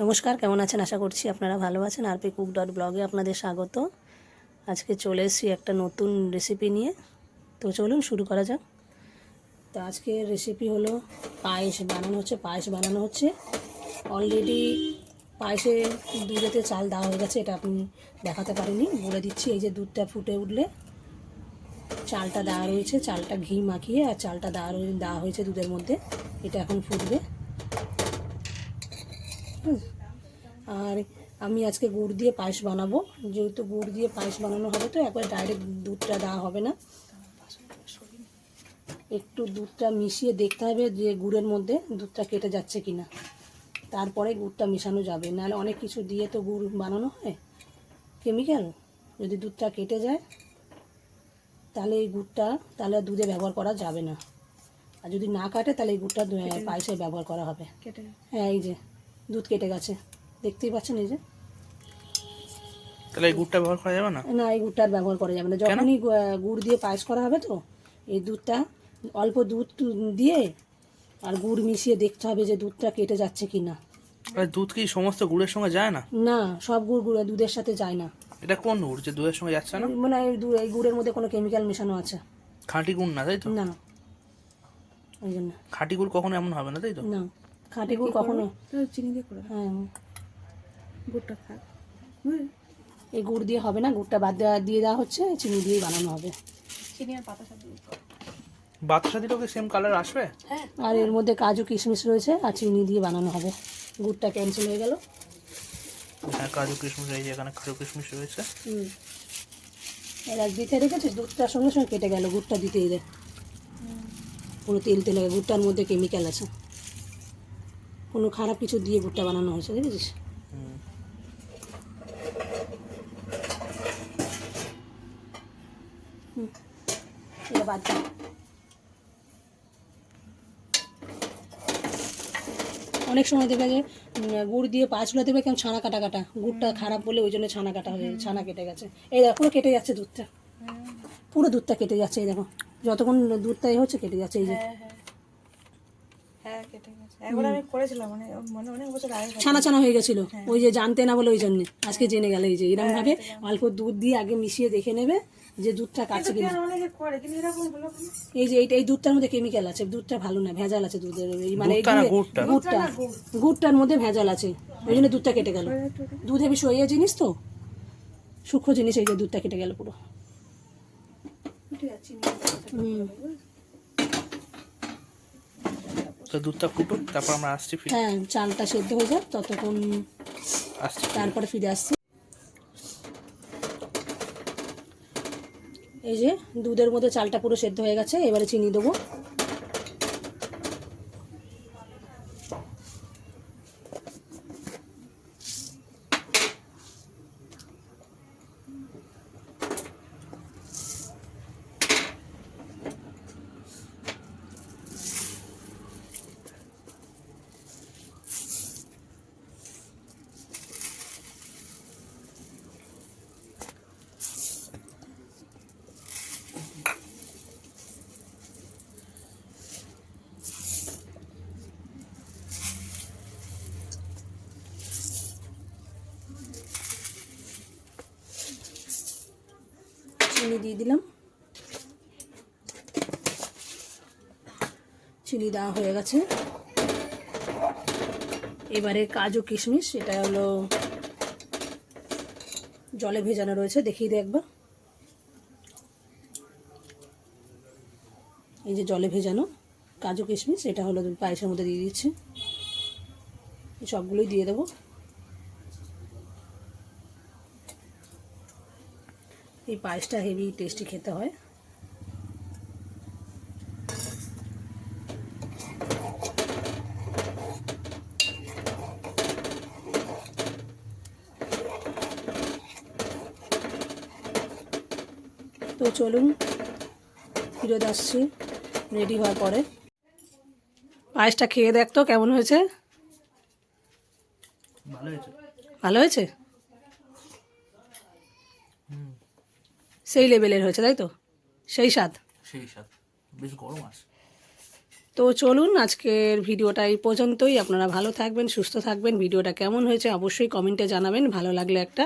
নমস্কার, কেমন আছেন? আশা করছি আপনারা ভালো আছেন। আরপি কুক ডট ব্লগে আপনাদের স্বাগত। আজকে চলে এসেছি একটা নতুন রেসিপি নিয়ে। তো চলুন শুরু করা যাক। তো আজকের রেসিপি হলো পায়েস বানানো হচ্ছে। পায়েস বানানো হচ্ছে। অলরেডি পায়েসে দুধেতে চাল দেওয়া হয়ে গেছে, এটা আপনি দেখাতে পারেনি বলে দিচ্ছি, এই যে দুধটা ফুটে উঠলে চালটা দেওয়া রয়েছে। চালটা ঘি মাখিয়ে আর চালটা দেওয়া দেওয়া হয়েছে দুধের মধ্যে। এটা এখন ফুটবে। আর আমি আজকে গুড় দিয়ে পায়েস বানাবো। যেহেতু গুড় দিয়ে পায়েস বানানো হবে তো একবার ডাইরেক্ট দুধটা দেওয়া হবে না। একটু দুধটা মিশিয়ে দেখতে হবে যে গুড়ের মধ্যে দুধটা কেটে যাচ্ছে কিনা। তারপরে গুড়টা মেশানো যাবে। নাহলে অনেক কিছু দিয়ে তো গুড় বানানো হয়। কেমিক্যাল? যদি দুধটা কেটে যায় তাহলে এই গুড়টা তাহলে দুধে ব্যবহার করা যাবে না। আর যদি না কাটে তাহলে এই গুড়টা পায়েসে ব্যবহার করা হবে। হ্যাঁ এই যে। দুধ কেটে গেছে। দেখতেই পাচ্ছেন এই যে। তাহলে এই গুড়টা ব্যবহার করা যাবে না? না এই গুড়টা আর ব্যবহার করা যাবে না। যখনই গুড় দিয়ে পায়েস করা হবে তো এই দুধটা অল্প দুধ দিয়ে আর গুড় মিশিয়ে দেখতে হবে যে দুধটা কেটে যাচ্ছে কি না দুধ কি সমস্ত গুড়ের সঙ্গে যায় না? না সব গুড় গুড় দুধের সাথে যায় না। এটা কোন গুড় যে দুধের সঙ্গে যাচ্ছে না? মানে এই দু- এই গুড়ের মধ্যে কোনো কেমিক্যাল মেশানো আছে। খাঁটি গুড় না তাই তো? না। ওই জন্য। খাঁটি গুড় কখনো এমন হবে না তাই তো? না। খাঁটি গুড় কখনো? চিনি দিয়ে করে। হ্যাঁ। গুড়টা থাক। এই গুড় দিয়ে হবে না গুড়টা বাদ দেওয়া দিয়ে দেওয়া হচ্ছে চিনি দিয়েই বানানো হবে। চিনি আর পাতা সাথে দিতে। বাদশা দিলেও কি সেম কালার আসবে? হ্যাঁ। আর এর মধ্যে কাজু কিশমিশ রয়েছে আর চিনি দিয়ে বানানো হবে। গুড়টা ক্যান্সেল হয়ে গেল। হ্যাঁ কাজু কিশমিশ যে এখানে কাজু কিশমিশ রয়েছে। হুম। এবার দিতে রেখেছিস? দুধটার সঙ্গে সঙ্গে কেটে গেল গুড়টা দিতেই দে। পুরো তেল তেল গুড়টার মধ্যে কেমিক্যাল আছে। কোনো খারাপ কিছু দিয়ে ভুট্টা বানানো হয়েছে দেখেছিস এটা বাদ দাও অনেক সময় দেখবে যে গুড় দিয়ে পা পাঁচগুলো দেবে কেমন ছানা কাটা কাটা গুড়টা খারাপ বলে ওই জন্য ছানা কাটা হয়ে ছানা কেটে গেছে। এই দেখো পুরো কেটে যাচ্ছে দুধটা। পুরো দুধটা কেটে যাচ্ছে এই দেখো। যতক্ষণ দুধটা এ হচ্ছে কেটে যাচ্ছে এই যে। হ্যাঁ হ্যাঁ হ্যাঁ কেটে গেছে। একবার আমি করেছিলাম মানে মনে অনেক বছর আগে ছানা ছানা হয়ে গেছিল। ওই যে জানতে না বলে ওই জন্য। আজকে জেনে গেল এই যে এরকম ভাবে অল্প দুধ দিয়ে আগে মিশিয়ে দেখে নেবে যে দুধটা কাটছে কিনা? এই যে এইটা এই দুধটার মধ্যে কেমিক্যাল আছে। দুধটা ভালো না ভেজাল আছে দুধের। এই মানে গুড়টা? গুড়টা। গুড়টার মধ্যে ভেজাল আছে। ওই জন্য দুধটা কেটে গেল। দুধ হেবি সইয়া জিনিস তো। সূক্ষ্ম জিনিস এই যে দুধটা কেটে গেল পুরো। হুম। তো দুধটা ফুটুক তারপর আমরা আসছি ফিরে। হ্যাঁ চালটা সেদ্ধ হয়ে যাক ততক্ষণ আসছি তারপরে ফিরে আসছি। এই যে দুধের মধ্যে চালটা পুরো সেদ্ধ হয়ে গেছে এবারে চিনি দেবো। চিনি দিয়ে দিলাম। চিনি দেওয়া হয়ে গেছে। এবারে কাজু কিশমিশ, এটা হলো জলে ভেজানো রয়েছে, দেখিয়ে দে একবার। এই যে জলে ভেজানো কাজু কিশমিশ, এটা হলো পায়েসের মধ্যে দিয়ে দিচ্ছি। সবগুলোই দিয়ে দেবো। এই পায়েসটা হেভি টেস্টি খেতে হয়। তো চলুন ফিরত আসছি রেডি হওয়ার পরে। পায়েসটা খেয়ে দেখতো কেমন হয়েছে? ভালো হয়েছে। ভালো হয়েছে? সেই লেভেলের হয়েছে তাই তো? সেই স্বাদ? সেই স্বাদ। বেশ গরম আছে। তো চলুন আজকের ভিডিওটা এই পর্যন্তই। আপনারা ভালো থাকবেন সুস্থ থাকবেন। ভিডিওটা কেমন হয়েছে অবশ্যই কমেন্টে জানাবেন। ভালো লাগলে একটা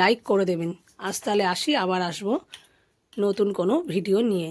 লাইক করে দেবেন। আজ তাহলে আসি আবার আসব নতুন কোনো ভিডিও নিয়ে।